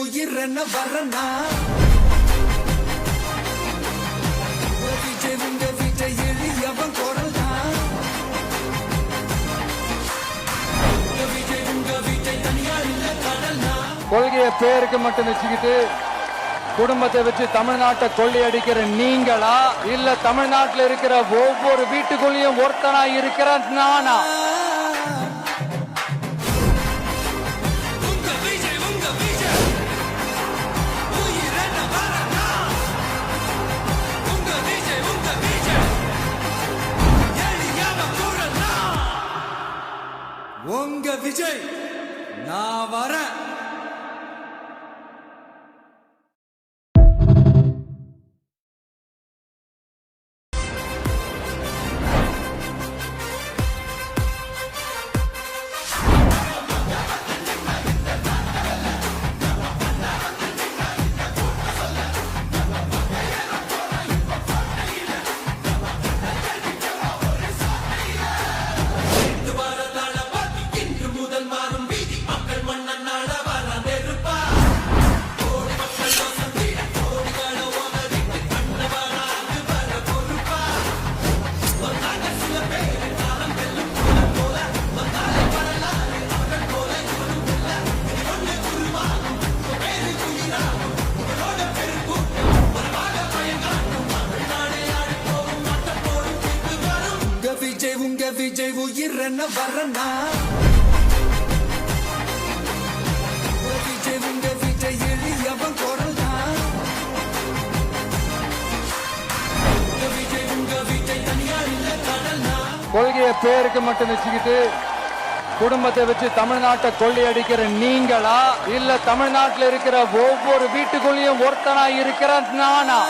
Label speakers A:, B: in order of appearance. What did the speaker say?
A: உயிர் என்ன வரனா விஜய் உங்க விஜய் எளியவன் குரல் தான் விஜய் உங்க விஜய் தனியார் இல்ல
B: கொள்கையை பேருக்கு மட்டும் வச்சுக்கிட்டு குடும்பத்தை வச்சு தமிழ்நாட்டை கொள்ளையடிக்கிற நீங்களா? இல்ல தமிழ்நாட்டில் இருக்கிற ஒவ்வொரு வீட்டுக்குள்ளேயும் ஒருத்தனா இருக்கிற நானா?
A: விஜய் நான் வரேன். உங்க விஜய் உயிரன என்ன வரனா விஜய் உங்க விஜய் எளியவன் குரல் தான். விஜய் உங்க விஜய் தனியா இல்ல கடல்னா தான்.
B: கொள்கையை பேருக்கு மட்டும் வச்சுக்கிட்டு குடும்பத்தை வச்சு தமிழ்நாட்டை கொள்ளையடிக்கிற நீங்களா? இல்ல தமிழ்நாட்டில் இருக்கிற ஒவ்வொரு வீட்டுக்குள்ளேயும் ஒருத்தனா இருக்கிற நானா?